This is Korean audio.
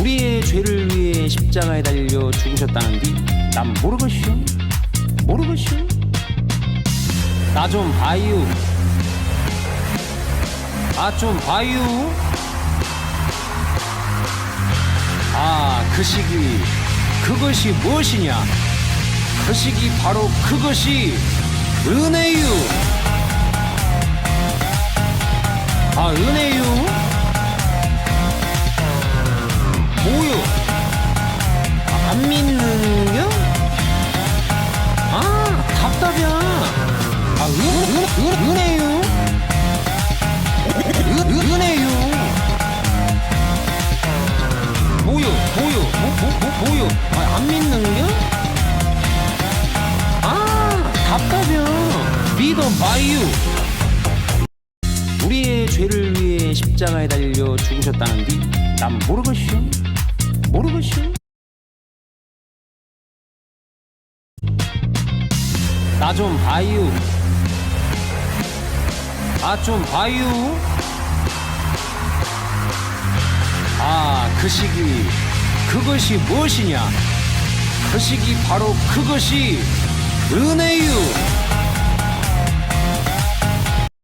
우리의 죄를 위해 십자가에 달려 죽으셨다는디 난 모르겠슈? 모르겠슈? 나 좀 봐유 아 좀 봐유 아 그 시기 그것이 무엇이냐? 그 시기 바로 그것이 은혜유. 아 은혜유 은혜유? 은혜유? 뭐요 뭐, 뭐, 뭐, 뭐요 아, 안 믿는겨 아 답답이야 믿어봐유. 우리의 죄를 위해 십자가에 달려 죽으셨다는디 난 모르겠슈. 모르겠슈. 나 좀 봐유 아 좀 봐유 아 그 시기 그것이 무엇이냐? 그 시기 바로 그것이 은혜유